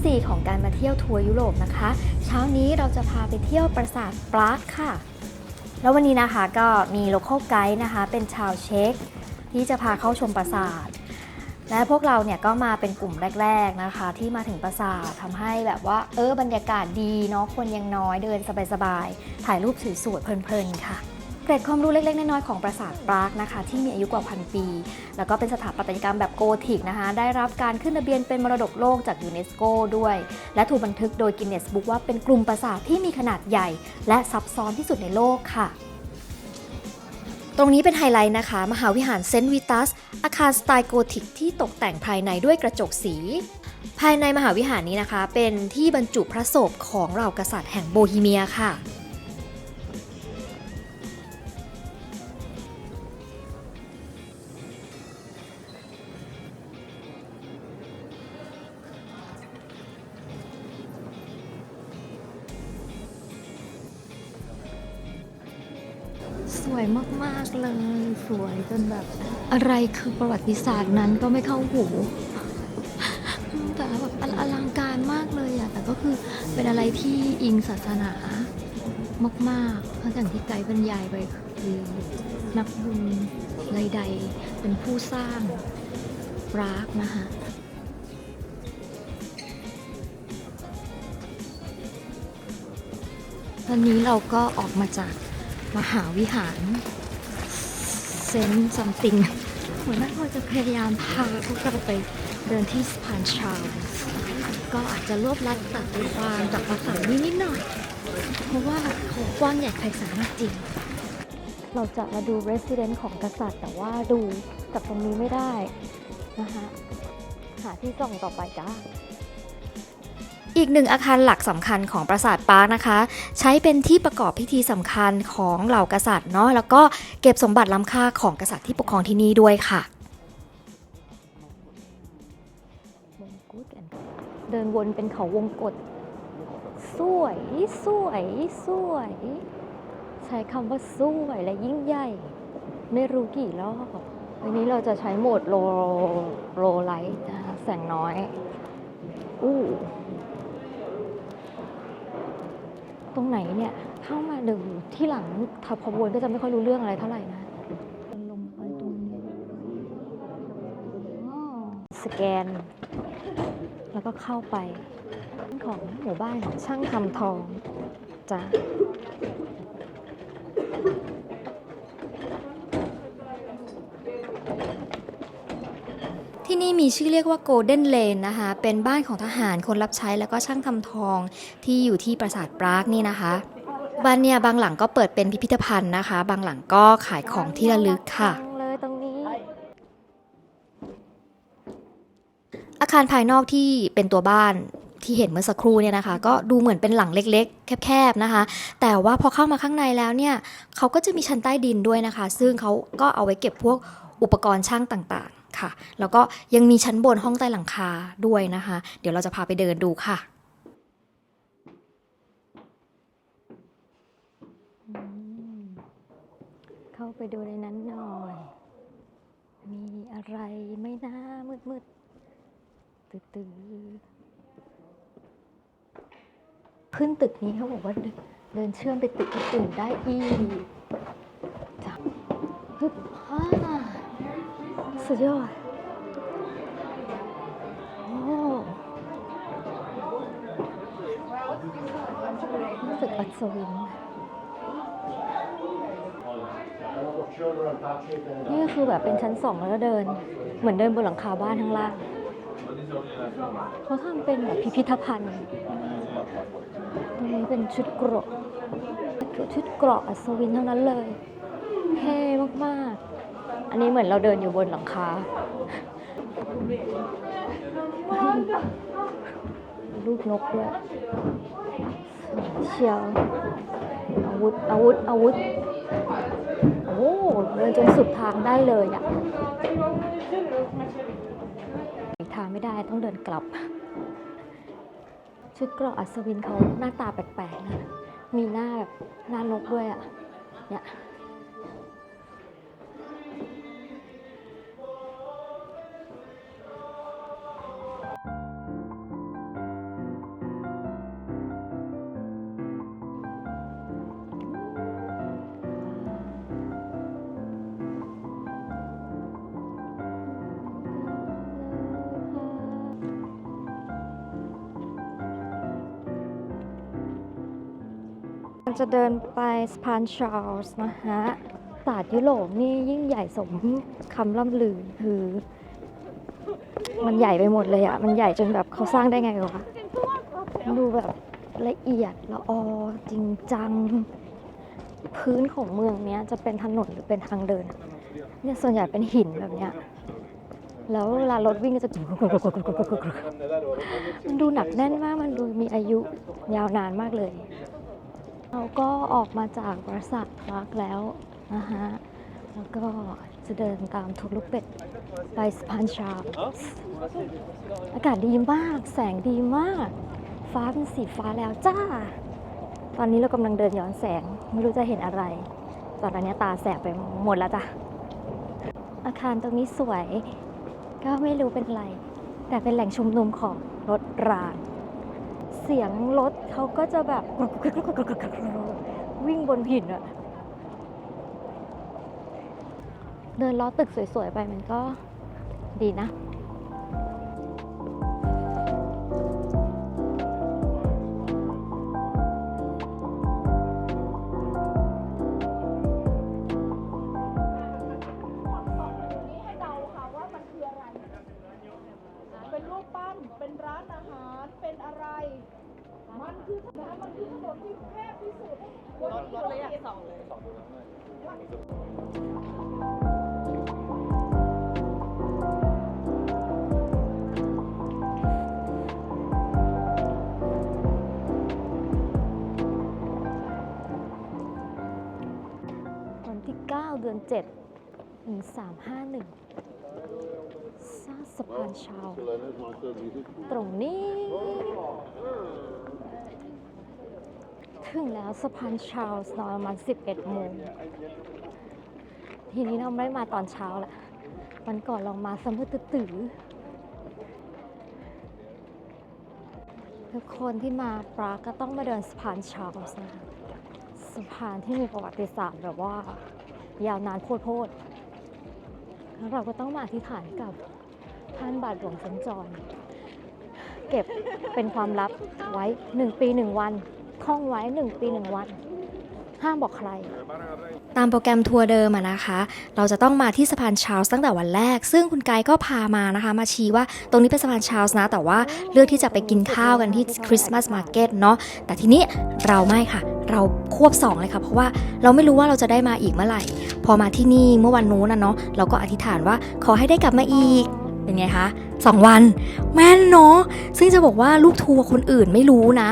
วัสดีเช้าวันที่4 ของการมาเที่ยวทัวร์ยุโรปนะคะ เช้านี้เราจะพาไปเที่ยวปราสาทปรากค่ะ แล้ววันนี้นะคะก็มีโล c a l ไกด์นะคะ เป็นชาวเช็กที่จะพาเข้าชมปราสาท และพวกเราเนี่ยก็มาเป็นกลุ่มแรก ๆนะคะ ที่มาถึงปราสาททำให้แบบว่าเออบรรยากาศดีเนาะคนยังน้อยเดินสบายๆถ่ายรูปสวยๆเพลินๆค่ะ เกร็ดความรู้เล็ก ๆ น้อยๆของปราสาทปรากนะคะ ที่มีอายุกว่าพันปี แล้วก็เป็นสถาปัตยกรรมแบบโกธิกนะคะ ได้รับการขึ้นทะเบียนเป็นมรดกโลกจากยูเนสโกด้วย และถูกบันทึกโดยกินเนสบุ๊กว่าเป็นกลุ่มปราสาทที่มีขนาดใหญ่ และซับซ้อนที่สุดในโลกค่ะ ตรงนี้เป็นไฮไลท์นะคะ มหาวิหารเซนต์วิตัส อาคารสไตล์โกธิกที่ตกแต่งภายในด้วยกระจกสี ภายในมหาวิหารนี้นะคะ เป็นที่บรรจุพระศพของเหล่ากษัตริย์แห่งโบฮีเมียค่ะ เลยสวยจนแบบ อะไรคือประวัติศาสตร์นั้นก็ไม่เข้าหูแต่แบบออลังการมากเลยอะแต่ก็คือเป็นอะไรที่อิงศาสนามากๆ เพราะอย่างที่ไกด์บรรยายไปคือนักบุญใดๆเป็นผู้สร้างปรากนะคะตอนนี้เราก็ออกมาจากมหาวิหาร เซนต์ซัมติงหัวหน้าเราจะพยายามพาพวกเราไปเดินที่สะพานชาร์ลส์ก็อาจจะรวบลัดตัดความจากภาษานี้นิดหน่อย เพราะว่าเขากว้างใหญ่ไพศาลมากจริง เราจะมาดู Resident ของกษัตริย์ แต่ว่าดูจากตรงนี้ไม่ได้นะคะหาที่ส่องต่อไปจ้า อีกหนึ่งอาคารหลักสำคัญของปราสาทปาร์คนะคะ ใช้เป็นที่ประกอบพิธีสำคัญของเหล่ากษัตริย์เนาะแล้วก็เก็บสมบัติล้ำค่าของกษัตริย์ที่ปกครองที่นี่ด้วยค่ะเดินวนเป็นเขาวงกฏสวยสวยสวย ใช้คำว่าสวยและยิ่งใหญ่ ไม่รู้กี่รอบวันนี้เราจะใช้โหมดโลโลไลท์นะคะแสงน้อย อู้ ตรงไหนเนี่ยเข้ามาดูที่หลังถ้าพอวนก็จะไม่ค่อยรู้เรื่องอะไรเท่าไหร่นะลงไปตรงนี้สแกน แล้วก็เข้าไปของหมู่บ้านช่างทำทองจ้ะ ที่นี่มีชื่อเรียกว่า Golden Lane นะคะ เป็นบ้านของทหารคนรับใช้แล้วก็ช่างทำทองที่อยู่ที่ปราสาทปรากนี่นะคะบ้านเนี่ยบางหลังก็เปิดเป็นพิพิธภัณฑ์นะคะ บางหลังก็ขายของที่ระลึกค่ะเลยตรงนี้ อาคารภายนอกที่เป็นตัวบ้านที่เห็นเมื่อสักครู่เนี่ยนะคะ ก็ดูเหมือนเป็นหลังเล็กๆ แคบๆนะคะ แต่ว่าพอเข้ามาข้างในแล้วเนี่ยเขาก็จะมีชั้นใต้ดินด้วยนะคะ ซึ่งเขาก็เอาไว้เก็บพวกอุปกรณ์ช่างต่างๆ ค่ะ แล้วก็ยังมีชั้นบนห้องใต้หลังคาด้วยนะคะ เดี๋ยวเราจะพาไปเดินดูค่ะเข้าไปดูในนั้นหน่อย มีอะไรไม่น่ามืดมืดๆตื่นตื่ขึ้นตึกนี้เขาบอกว่าเดินเชื่อมไปตึกอื่นๆได้อีกจ้ะฮึบฮ สุดยอดโอ้รู้สึกอัศวินนี่คือแบบเป็นชั้นสองแล้วก็เดิน เหมือนเดินบนหลังคาบ้านข้างล่างเขาทำเป็นแบบพิพิธภัณฑ์ตรงนี้เป็นชุดเกราะชุดเกราะอัศวินทั้งนั้นเลยเท่มาก ๆ อันนี้เหมือนเราเดินอยู่บนหลังคา ลูกนกด้วยเชียวอาวุธ อาวุธ อาวุธ โอ้เดินจนสุดทางได้เลยอะ่ะทางไม่ได้ต้องเดินกลับ ชุดเกราะอัศวินเขาหน้าตาแปลกๆนะ มีหน้าแบบหน้านกด้วยอะ่ะ เนี่ย จะเดินไปสะพานชาร์ลส์นะฮะศาสตร์ยุโรปนี่ยิ่งใหญ่สมคำล่ำลือคือ มันใหญ่ไปหมดเลยอะมันใหญ่จนแบบเขาสร้างได้ไงวะดูแบบละเอียดละออจริงจัง พื้นของเมืองเนี้ยจะเป็นถนนหรือเป็นทางเดิน เนี่ยส่วนใหญ่เป็นหินแบบเนี้ยแล้วเวลารถวิ่งก็จะมันดูหนักแน่นมาก มันดูมีอายุยาวนานมากเลย เราก็ออกมาจากปราสาทพลักแล้วนะฮะ แล้วก็จะเดินตามทุกลุกเป็ดไปสะพานชาร์ลส์อากาศดีมาก แสงดีมาก ฟ้าเป็นสีฟ้าแล้วจ้า ตอนนี้เรากำลังเดินย้อนแสง ไม่รู้จะเห็นอะไร ตอนนี้ตาแสบไปหมดแล้วจ้ะ อาคารตรงนี้สวย ก็ไม่รู้เป็นไร แต่เป็นแหล่งชุมนุมของรถราง เสียงรถเขาก็จะแบบวิ่งบนหินอะเดินล้อตึกสวยๆไปมันก็ดีนะ 9เดือน7 1351สร้างสะพานชาว ตรงนี้ ถึงแล้วสะพานชาร์ลส์ตอนประมาณ11โมงทีนี้เราไม่ได้มาตอนเช้าแหละวันก่อนเรามาสมืดตื่อทุกคนที่มาปรากก็ต้องมาเดินสะพานชาร์ลส์นะคะสะพานที่มีประวัติศาสตร์แบบว่า ยาวนานโพดๆแล้วเราก็ต้องมาอธิษฐานกับท่านบาทหลวงสัญจร เก็บเป็นความลับไว้1ปี1วันท่องไว้1ปี1วัน ห้ามบอกใคร ตามโปรแกรมทัวร์เดิมอะนะคะ เราจะต้องมาที่สะพานชาร์ลส์ตั้งแต่วันแรก ซึ่งคุณไกด์ก็พามานะคะ มาชี้ว่าตรงนี้เป็นสะพานชาร์ลส์นะ แต่ว่าเลือกที่จะไปกินข้าวกันที่คริสต์มาสมาร์เก็ตเนาะแต่ทีนี้เราไม่ค่ะ เราควบ2เลยค่ะเพราะว่าเราไม่รู้ว่าเราจะได้มาอีกเมื่อไหร่ พอมาที่นี่เมื่อวันนู้นนะเนาะเราก็อธิษฐานว่าขอให้ได้กลับมาอีกเป็นไงคะสองวัน แม่นเนาะซึ่งจะบอกว่าลูกทัวร์คนอื่นไม่รู้นะ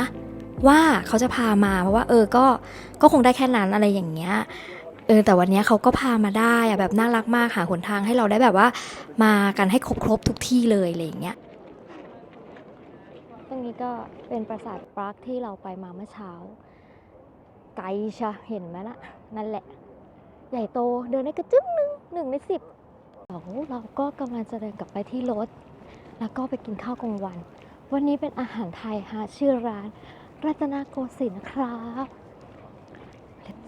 ว่าเขาจะพามาเพราะว่า เออก็ก็คงได้แค่นั้นอะไรอย่างเงี้ยเออแต่วันเนี้ยเขาก็พามาได้อะแบบน่ารักมากหาหนทางให้เราได้แบบว่า มากันให้ครบครบทุกที่เลยอะไรอย่างเงี้ยตรงนี้ก็เป็นปราสาทปรากที่เราไปมาเมื่อเช้า ไกลชะเห็นไหมล่ะนั่นแหละ ใหญ่โตเดินได้กระจึ้งหนึ่งหนึ่งในสิบเดี๋ยวเราก็กำลังจะเดินกลับไปที่รถ แล้วก็ไปกินข้าวกลางวัน วันนี้เป็นอาหารไทยฮะชื่อร้านรัตนโกสินทร์ครับ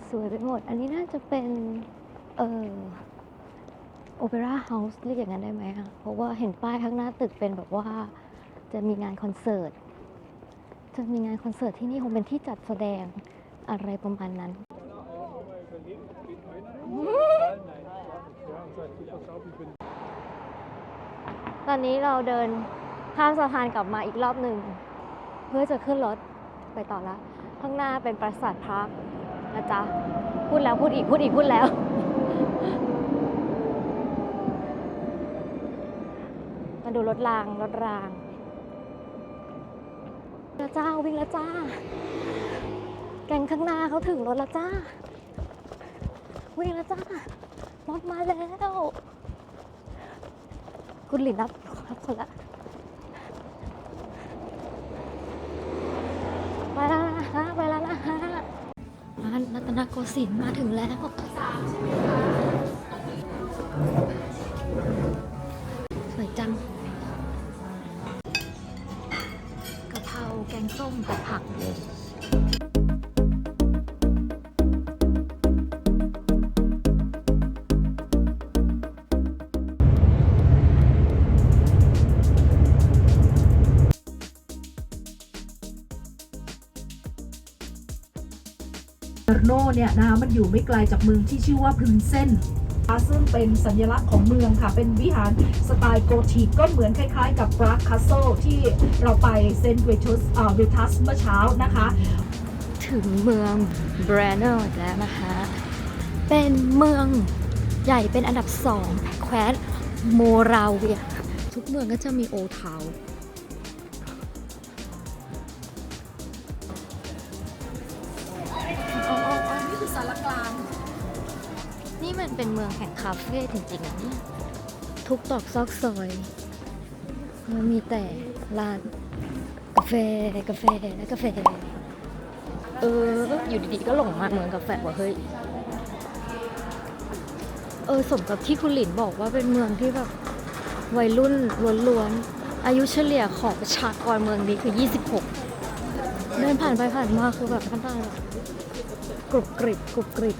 สวยไปหมด อันนี้น่าจะเป็น เออโอเปร่าเฮาส์เรียกอย่างนั้นได้ไหมคะเพราะว่าเห็นป้ายข้างหน้าตึกเป็นแบบว่าจะมีงานคอนเสิร์ต จะมีงานคอนเสิร์ตที่นี่คงเป็นที่จัดแสดง อะไรประมาณนั้น ตอนนี้เราเดินข้ามสะพานกลับมาอีกรอบหนึ่ง เพื่อจะขึ้นรถไปต่อละ ข้างหน้าเป็นปราสาทพักนะจ๊ะ พูดแล้วพูดอีกพูดอีกพูดแล้วมาดูรถรางรถรางแล้วจ้าวิ่งแล้วจ้า แกงข้างหน้าเขาถึงรถแล้วจ้า วิ่งแล้วจ้า รถมาแล้ว คุณหลินรับรับคนละไปแล้วนะฮะไปแล้วนะฮะร้านรัตนโกสินทร์มาถึงแล้วสวยจังกะเพราแกงส้มกับผักโเนี่ยนะคะมันอยู่ไม่ไกลจากเมืองที่ชื่อว่าพรินเซนซึ่งเป็นสัญลักษณ์ของเมืองค่ะ เป็นวิหารสไตล์โกธิกก็เหมือนคล้ายๆ กับปรากคาสเซิลที่เราไปเซนต์เวทัสเอ่อเวทัสเมื่อเช้านะคะ ถึงเมืองแบรนเนอร์แล้วนะคะ เป็นเมืองใหญ่เป็นอันดับสองแคว้นโมราเวีย ทุกเมืองก็จะมีโอทาว เป็นเมืองแห่งคาเฟ่จริงๆอะเนี่ยทุกตอกซอกซอย มันมีแต่ร้านกาแฟกาแฟและกาแฟเอออยู่ดีๆก็หลงมาเมืองกาแฟว่ะเฮ้ยเออสมกับที่คุณหลินบอกว่าเป็นเมืองที่แบบวัยรุ่นล้วนๆอายุเฉลี่ยของประชากรเมืองนี้คือ 26 เดินผ่านไปผ่านมาคือแบบน้ำตาแบบกรุบกริบกรุบกริบ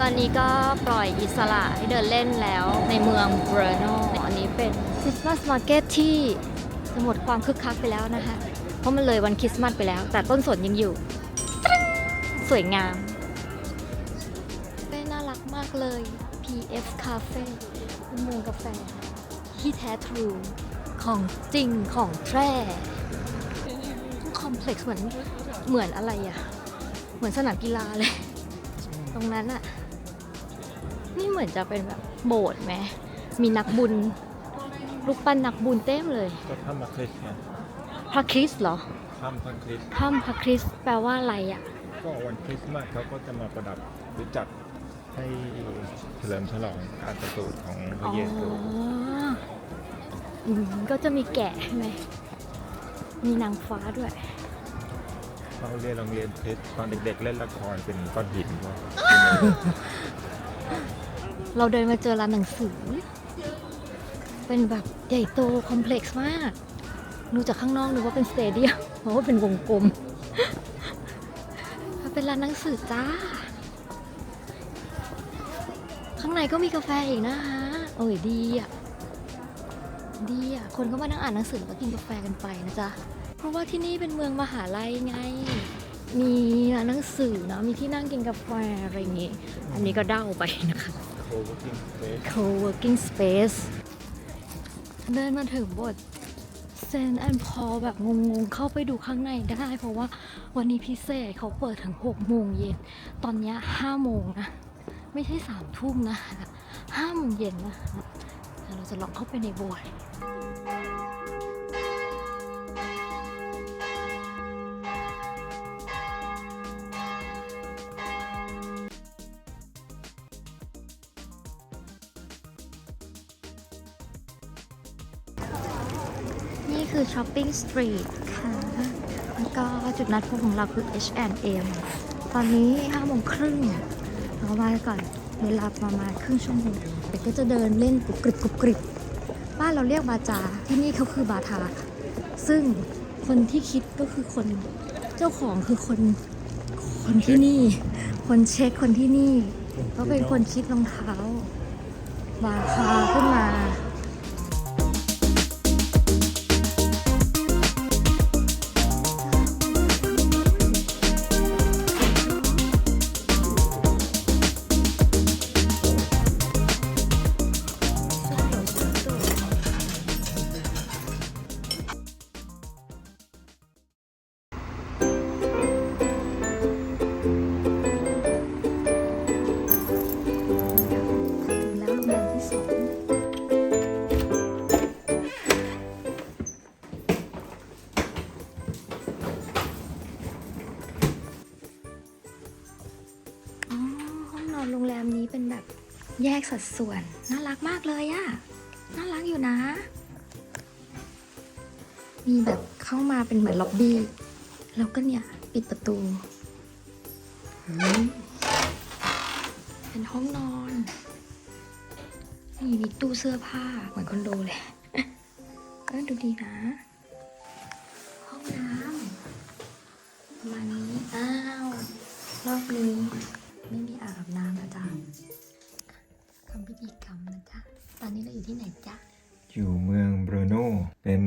ตอนนี้ก็ปล่อยอิสระให้เดินเล่นแล้วในเมืองเบรโนอันนี้เป็นคริสต์มาสมาร์เก็ตที่จะหมดความคึกคักไปแล้วนะคะ เพราะมันเลยวันคริสต์มาสไปแล้ว แต่ต้นสนยังอยู่ สวยงามเป็นน่ารักมากเลย PF Cafe เป็นเมืองกาแฟ ที่แท้ทรู ของจริงของแท้คอมเพล็กซ์เหมือนเหมือนอะไรอะเหมือนสนามกีฬาเลย ตรงนั้นอะ นี่เหมือนจะเป็นแบบโบสถ์ไหมมีนักบุญลูกปั้นนักบุญเต็มเลย ก็ถ้ำพระคริสต์ไงพระคริสต์เหรอถ้ำพระคริสต์ถ้ำพระคริสต์แปลว่าอะไรอะก็วันคริสต์มาสเขาก็จะมาประดับหรือจัดให้เฉลิมฉลองการประสูติของพระเยซูอืมก็จะมีแกะใช่ไหมมีนางฟ้าด้วยเขาเรียนโรงเรียนคริสต์ตอนเด็กๆเล่นละครเป็นก้อนหินก็ เราเดินมาเจอร้านหนังสือ เป็นแบบใหญ่โตคอมเพล็กซ์มากดูจากข้างนอกนึกว่าเป็นสเตเดียมเพราะว่าเป็นวงกลมเป็นร้านหนังสือจ้า ข้างในก็มีกาแฟอีกนะคะโอ้ยดีอะ ดีอะ คนก็มานั่งอ่านหนังสือแล้วก็กินกาแฟกันไปนะจ๊ะ เพราะว่าที่นี่เป็นเมืองมหาลัยไง มีร้านหนังสือเนาะ มีที่นั่งกินกาแฟอะไรอย่างงี้ อันนี้ก็เด้าไปนะคะ โคเวอร์กิ้งสเปซ co-working space เดินมาถึงบทเซนแอนพอแบบงงๆ เข้าไปดูข้างในได้ เพราะว่าวันนี้พิเศษเขาเปิดถึง 6 โมงเย็น ตอนนี้5โมงนะ ไม่ใช่ 3 ทุ่มนะคะ5โมงเย็นนะเดี๋ยวเราจะลองเข้าไปในโบสถ์ ช้อปปิ้งสตรีทค่ะ แล้วก็จุดนัดพบของเราคือ H&M ตอนนี้5โมงครึ่งเรามาก่อนเวลาประมาณครึ่งชั่วโมงเด็กก็จะเดินเล่นกรุบกริบกรุบกริบบ้านเราเรียกบาจา ที่นี่เขาคือบาทา ซึ่งคนที่คิดก็คือคนเจ้าของคือคนคนที่นี่ คนเช็คคนที่นี่ก็เป็นคนคิดรองเท้าบาทาขึ้นมา โรงแรมนี้เป็นแบบแยกสัดส่วน น่ารักมากเลยอะน่ารักอยู่นะ มีแบบเข้ามาเป็นเหมือนล็อบบี้ แล้วก็เนี่ย ปิดประตู เป็นห้องนอน นี่มีตู้เสื้อผ้าเหมือนคอนโดเลยก็ดูดีนะ ห้องน้ำประมาณนี้ อ้าว รอบนี้ ธีกรรมนะจ๊ะ ตอนนี้เราอยู่ที่ไหนจ๊ะ อยู่เมืองเบรโนเป็น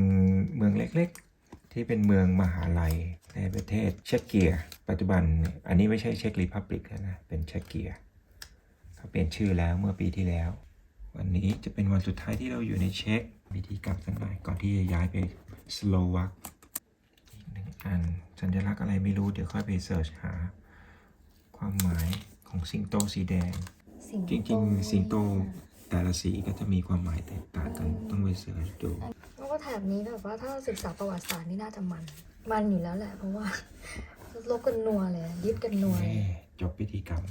เมืองเล็กๆ ที่เป็นเมืองมหาลัยในประเทศเช็กเกีย ปัจจุบันอันนี้ไม่ใช่เช็กรีพับลิกแล้วนะ เป็นเช็กเกียเขาเปลี่ยนชื่อแล้วเมื่อปีที่แล้ว วันนี้จะเป็นวันสุดท้ายที่เราอยู่ในเช็กวิธีกลับสักหน่อยก่อนที่จะย้ายไปสโลวักอีกหนึ่งอันสัญลักษณ์อะไรไม่รู้เดี๋ยวค่อยไปเสิร์ชหา ความหมายของสิงโตสีแดง จริงๆ สิงโตแต่ละสีก็จะมีความหมายแตกต่างกันต้องไปเสิร์ชดูแล้วก็แถบนี้แบบว่าถ้าศึกษาประวัติศาสตร์นี่น่าจะมัน มันอยู่แล้วแหละ เพราะว่าลบกันนัวเลยยึดกันนัวเลย จบพิธีกรรม